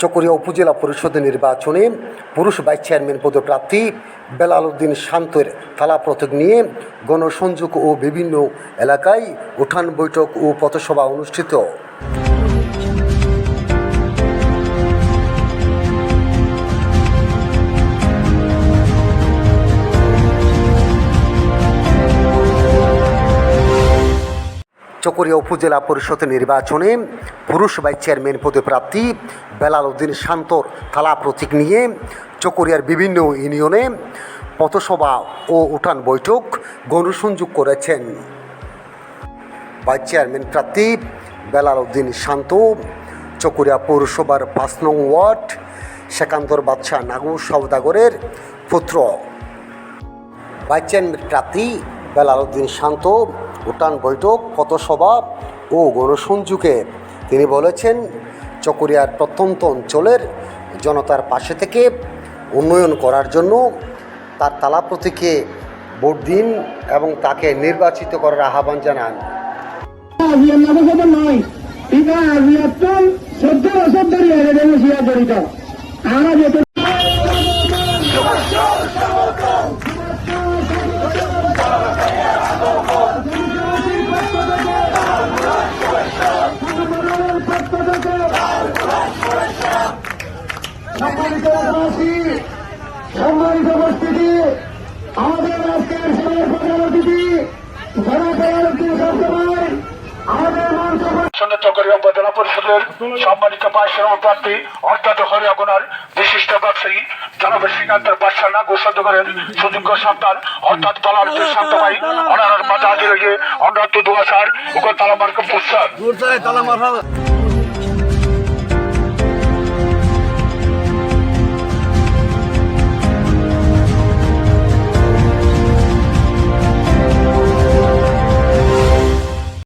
চকরিয়া উপজেলা পরিষদের নির্বাচনে পুরুষ ভাইস চেয়ারম্যান পদপ্রার্থী বেলাল উদ্দিন শান্তের প্রতীক নিয়ে গণসংযোগ ও বিভিন্ন এলাকায় উঠান বৈঠক ও পথসভা অনুষ্ঠিত। চকরিয়া উপজেলা পরিষদ নির্বাচনে পুরুষ ভাইস চেয়ারম্যান পদপ্রার্থী বেলাল উদ্দিন শান্তর থালা প্রতীক নিয়ে চকরিয়ার বিভিন্ন ইউনিয়নে পথসভা ও উঠান বৈঠক গণসংযোগ করেছেন। ভাইস চেয়ারম্যান প্রার্থী বেলাল উদ্দিন শান্ত, চকরিয়া পৌরসভার পাঁচ নং ওয়ার্ড, সেকান্দর বাদশাহ নাগু সওদাগরের পুত্র। ভাইস চেয়ারম্যান প্রার্থী বেলাল উদ্দিন শান্ত উঠান বৈঠক, পথসভা ও গণসংযোগে। তিনি বলেছেন, চকরিয়ার প্রত্যন্ত অঞ্চলের জনতার পাশে থেকে উন্নয়ন করার জন্য তার তালা প্রতীকে ভোট দিন এবং তাকে নির্বাচিত করার আহ্বান জানান। নয় সম্মানিত উপস্থিতি আমাদের আজকের সভার প্রধান অতিথি উপজেলা পরিষদের সম্মানিত পাঁচশো প্রার্থী অর্থাৎ হরিয়াগুনার বিশিষ্ট ব্যবসায়ী জনাব শ্রীকান্তের বাদশাহ নাগর সদগরের সুযোগ্য সন্তান অর্থাৎ বলার শান্ত ভাই অনার মাঝে হাজির হয়ে অন্য দুয়াশার উগর তালামার্ক পুস্তক